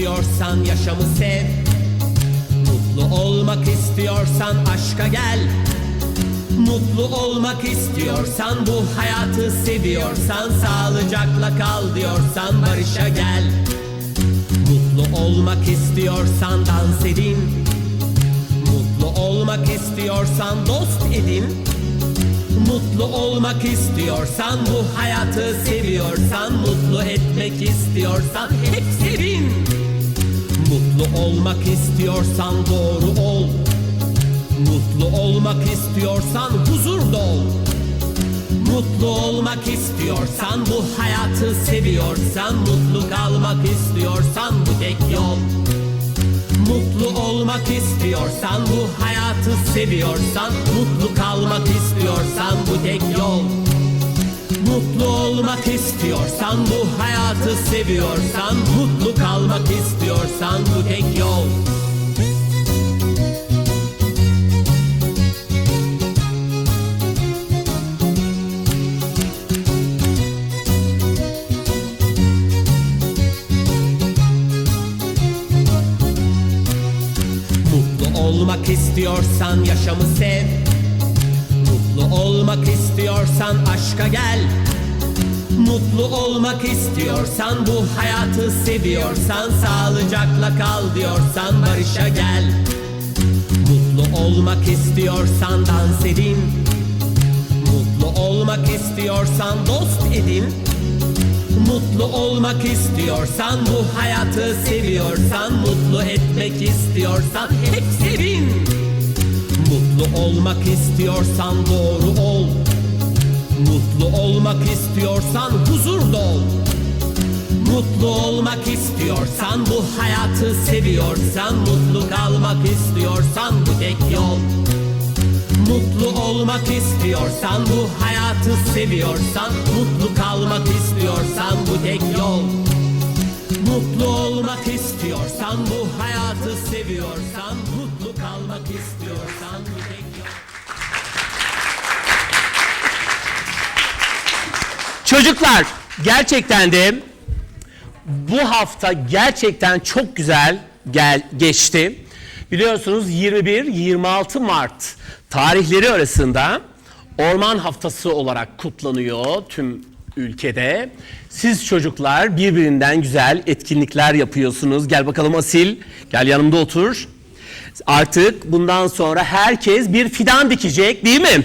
istiyorsan yaşamı sev. Mutlu olmak istiyorsan aşka gel. Mutlu olmak istiyorsan bu hayatı seviyorsan Sağlıcakla kal diyorsan barışa gel. Mutlu olmak istiyorsan dans edin. Mutlu olmak istiyorsan dost edin. Mutlu olmak istiyorsan bu hayatı seviyorsan Mutlu etmek istiyorsan hep sevin Mutlu olmak istiyorsan doğru ol. Mutlu olmak istiyorsan huzur dol Mutlu olmak istiyorsan bu hayatı seviyorsan Mutlu kalmak istiyorsan bu tek yol. Mutlu olmak istiyorsan bu hayatı seviyorsan Mutlu kalmak istiyorsan bu tek yol. Mutlu olmak istiyorsan bu hayatı seviyorsan Mutlu kalmak istiyorsan bu tek yol istiyorsan bu hayatı seviyorsan Sağlıcakla kal diyorsan barışa gel. Mutlu olmak istiyorsan dans edin. Mutlu olmak istiyorsan dost edin. Mutlu olmak istiyorsan bu hayatı seviyorsan Mutlu etmek istiyorsan hep sevin. Mutlu olmak istiyorsan doğru ol olmak istiyorsan huzur dol. Mutlu olmak istiyorsan bu hayatı seviyorsan Mutlu kalmak istiyorsan bu tek yol. Mutlu olmak istiyorsan bu hayatı seviyorsan Mutlu kalmak istiyorsan bu tek yol. Mutlu olmak istiyorsan bu hayatı seviyorsan Mutlu kalmak istiyorsan bu tek yol Çocuklar gerçekten de bu hafta gerçekten çok güzel gel geçti. Biliyorsunuz 21-26 Mart tarihleri arasında Orman Haftası olarak kutlanıyor tüm ülkede. Siz çocuklar birbirinden güzel etkinlikler yapıyorsunuz. Gel bakalım Asil, gel yanımda otur. Artık bundan sonra herkes bir fidan dikecek değil mi?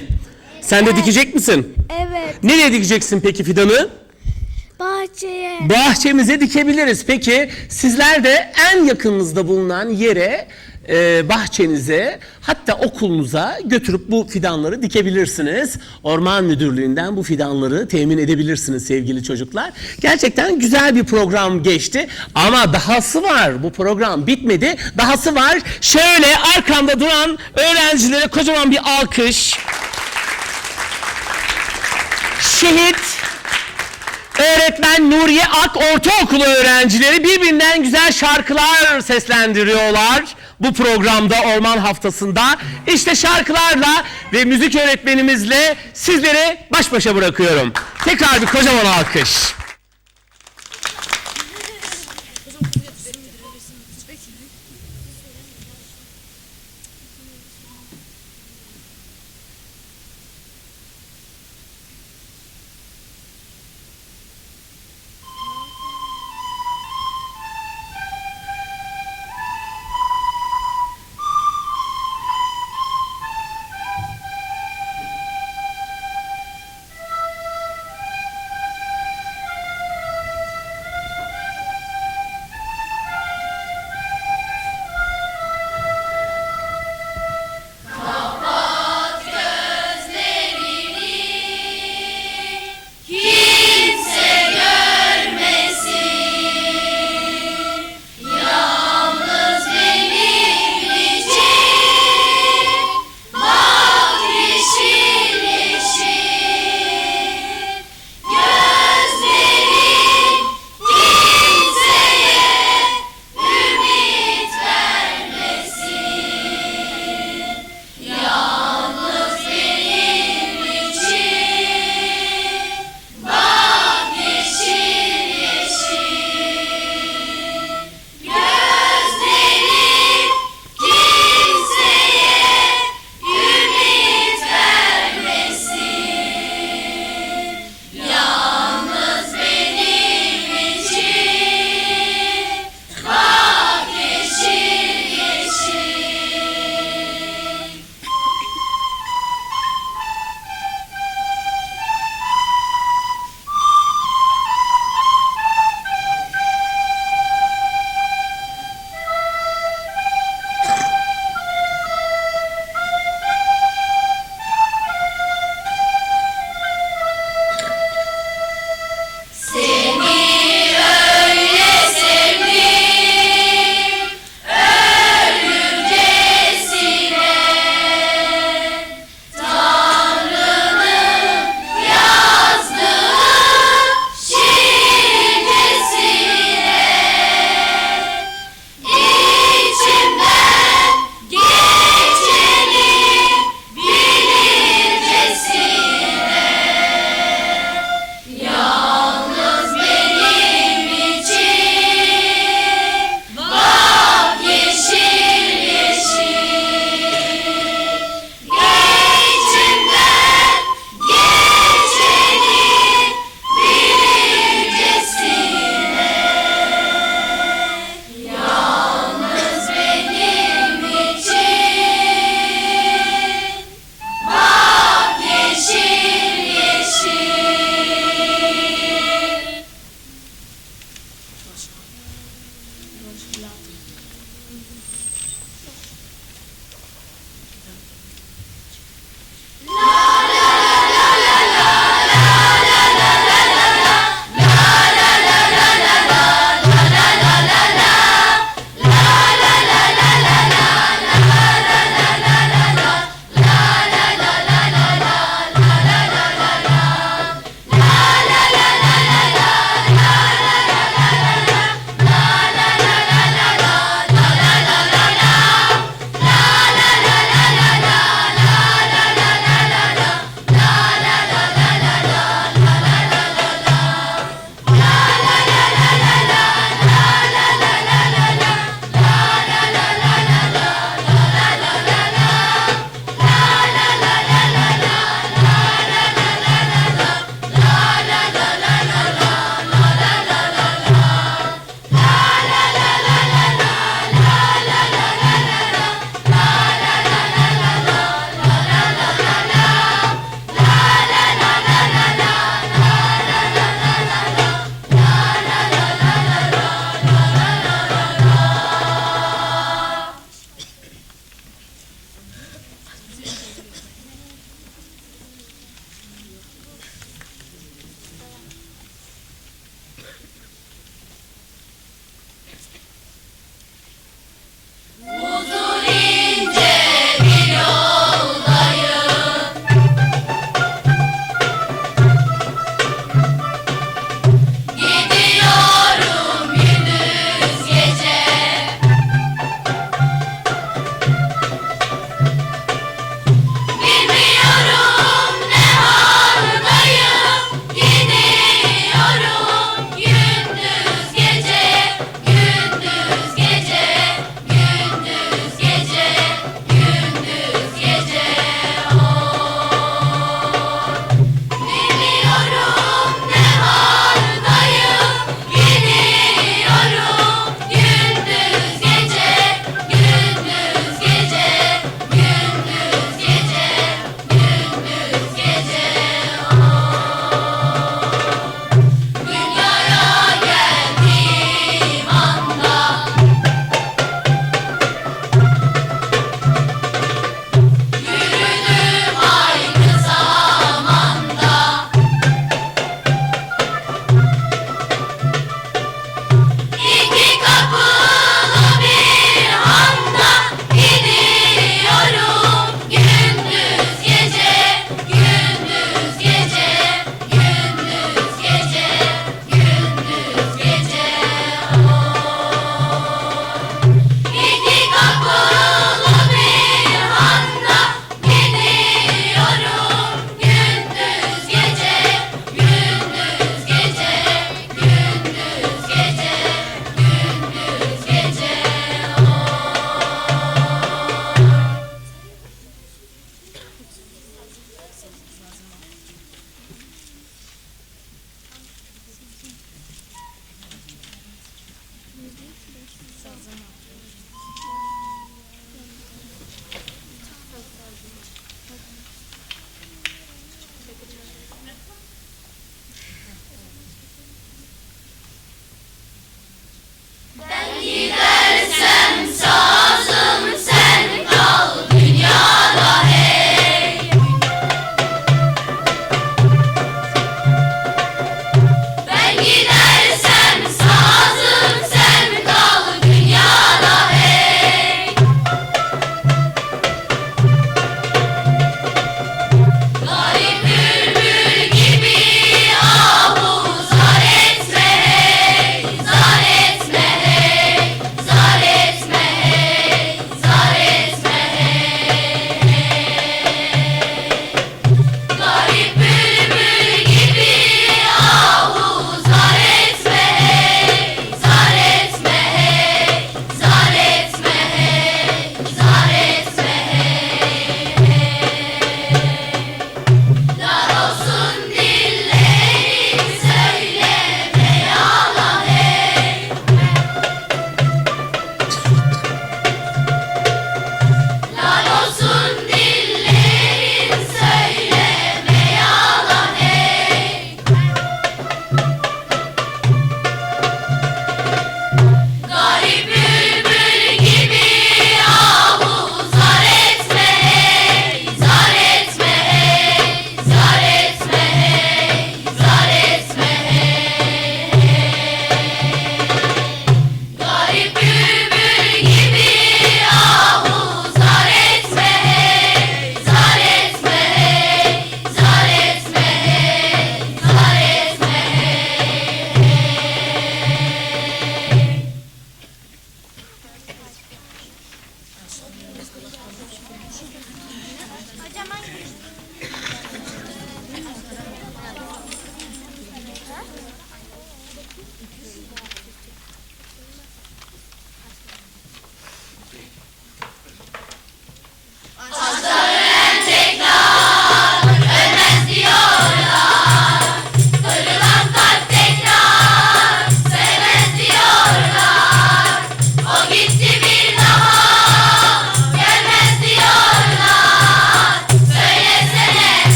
Sen de dikecek misin? Evet, Nereye dikeceksin peki fidanı? bahçeye. Bahçemize dikebiliriz. Peki sizler de en yakınınızda bulunan yere, e, bahçenize hatta okulunuza götürüp bu fidanları dikebilirsiniz. Orman Müdürlüğü'nden bu fidanları temin edebilirsiniz sevgili çocuklar. Gerçekten güzel bir program geçti ama dahası var. Bu program bitmedi. Dahası var. Şöyle arkamda duran öğrencilere kocaman bir alkış. Şehit Öğretmen Nuriye Ak Ortaokulu öğrencileri birbirinden güzel şarkılar seslendiriyorlar. Bu programda Orman Haftası'nda işte şarkılarla ve müzik öğretmenimizle sizleri baş başa bırakıyorum. Tekrar bir kocaman alkış.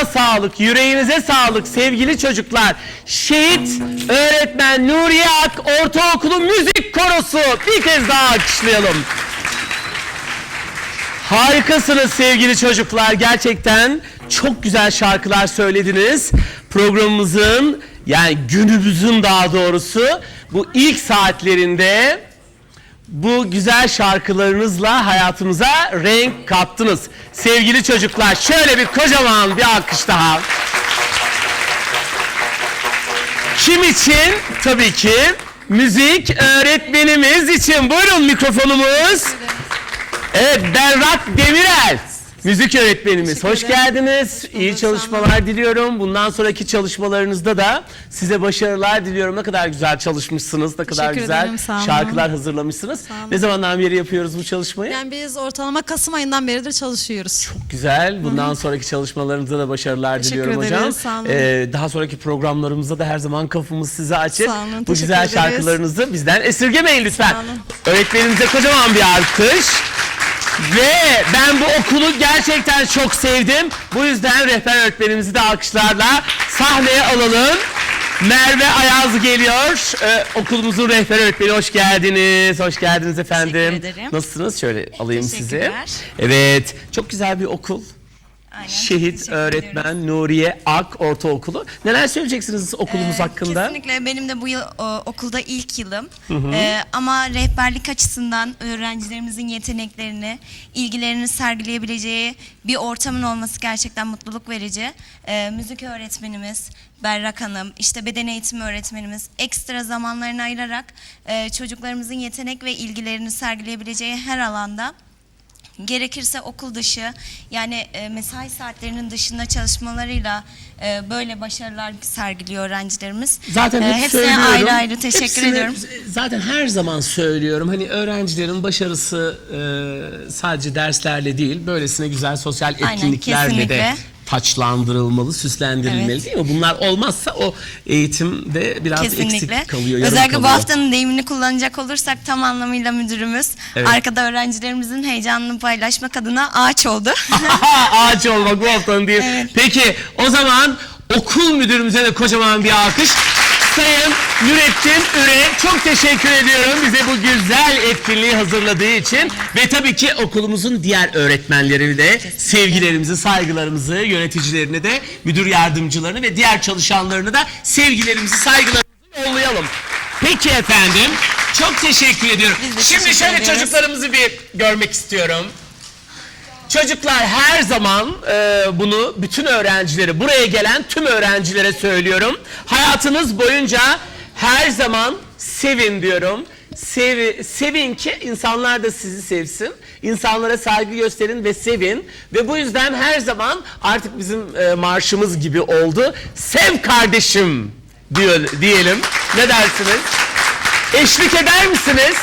Ağzınıza sağlık, yüreğinize sağlık sevgili çocuklar. Şehit öğretmen Nuriye Ak Ortaokulu Müzik Korosu. Bir kez daha alkışlayalım. Harikasınız sevgili çocuklar. Gerçekten çok güzel şarkılar söylediniz. Programımızın yani günümüzün daha doğrusu bu ilk saatlerinde bu güzel şarkılarınızla hayatımıza renk kattınız. Sevgili çocuklar şöyle bir kocaman bir alkış daha. Kim için? Tabii ki müzik öğretmenimiz için. Buyurun mikrofonumuz. Evet Berrak Demirel. Müzik öğretmenimiz. Hoş geldiniz. İyi çalışmalar diliyorum. Bundan sonraki çalışmalarınızda da size başarılar diliyorum. Ne kadar güzel çalışmışsınız. Ne kadar Teşekkür güzel ederim, sağ olun. şarkılar hazırlamışsınız. olun. Ne zamandan beri yapıyoruz bu çalışmayı? Yani biz ortalama Kasım ayından beridir çalışıyoruz. Güzel. Bundan sonraki çalışmalarınızda da başarılar Teşekkür diliyorum hocam. ederiz, sağ olun. Ee, daha sonraki programlarımızda da her zaman kapımız size açık. Sağ olun, Bu güzel ederiz. şarkılarınızı bizden esirgemeyin lütfen. Öğretmenimize kocaman bir alkış. Ve ben bu okulu gerçekten çok sevdim. Bu yüzden rehber öğretmenimizi de alkışlarla sahneye alalım. Merve Ayaz geliyor. Ee, okulumuzun rehber öğretmeni hoş geldiniz. Hoş geldiniz efendim. Teşekkür ederim. Nasılsınız? Şöyle alayım sizi. Teşekkürler. Evet. Çok güzel bir okul. Aynen, Şehit teşekkür Öğretmen ediyoruz. Nuriye Ak Ortaokulu. Neler söyleyeceksiniz okulumuz Ee, hakkında? Kesinlikle benim de bu yıl o, okulda ilk yılım. Ee, ama rehberlik açısından öğrencilerimizin yeteneklerini, ilgilerini sergileyebileceği bir ortamın olması gerçekten mutluluk verici. Ee, müzik öğretmenimiz, Berrak Hanım, işte beden eğitimi öğretmenimiz ekstra zamanlarını ayırarak e, çocuklarımızın yetenek ve ilgilerini sergileyebileceği her alanda Gerekirse okul dışı yani e, mesai saatlerinin dışında çalışmalarıyla e, böyle başarılar sergiliyor öğrencilerimiz. Zaten E, hep hepsine söylüyorum. ayrı ayrı teşekkür Hepsine- ediyorum. Zaten her zaman söylüyorum. Hani öğrencilerin başarısı e, sadece derslerle değil, böylesine güzel sosyal Aynen, etkinliklerle de kesinlikle. Taçlandırılmalı, süslendirilmeli Evet. değil mi? Bunlar olmazsa o eğitimde biraz Kesinlikle. eksik kalıyor, Özellikle bu kalıyor. haftanın deyimini kullanacak olursak tam anlamıyla müdürümüz Evet. arkada öğrencilerimizin heyecanını paylaşmak adına ağaç oldu. Ağaç olmak bu haftanın değil. Peki o zaman okul müdürümüze de kocaman bir alkış. Sayın Nurettin Üre çok teşekkür ediyorum bize bu güzel etkinliği hazırladığı için. Ve tabii ki okulumuzun diğer öğretmenleri de sevgilerimizi, saygılarımızı, yöneticilerine de, müdür yardımcılarını ve diğer çalışanlarını da sevgilerimizi, saygılarımızı yollayalım. Peki efendim. Çok teşekkür ediyorum. Biz de Şimdi teşekkür şöyle ediyoruz. çocuklarımızı bir görmek istiyorum. Çocuklar her zaman e, bunu bütün öğrencilere, buraya gelen tüm öğrencilere söylüyorum. Hayatınız boyunca her zaman sevin diyorum. Sevi, sevin ki insanlar da sizi sevsin. İnsanlara saygı gösterin ve sevin. Ve bu yüzden her zaman artık bizim e, marşımız gibi oldu. Sev kardeşim diyor, diyelim. Ne dersiniz? Eşlik eder misiniz?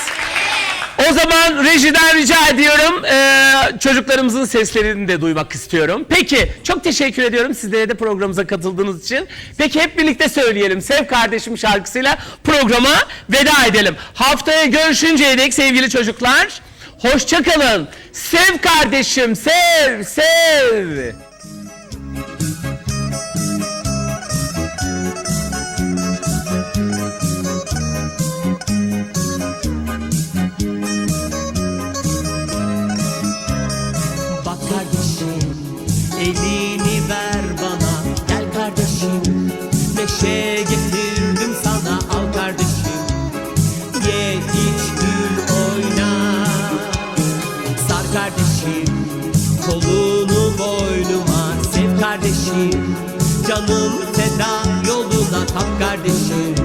O zaman rejiden rica ediyorum eee, çocuklarımızın seslerini de duymak istiyorum. Peki çok teşekkür ediyorum sizlere de programımıza katıldığınız için. Peki hep birlikte söyleyelim Sev Kardeşim şarkısıyla programa veda edelim. Haftaya görüşünceye dek sevgili çocuklar hoşça kalın. Sev kardeşim sev sev. Elini ver bana. Gel kardeşim. Neşe getirdim sana. Al kardeşim. Ye iç gül oyna. Sar kardeşim. Kolunu boynuma Sev kardeşim. Canım feda yoluna Kalk kardeşim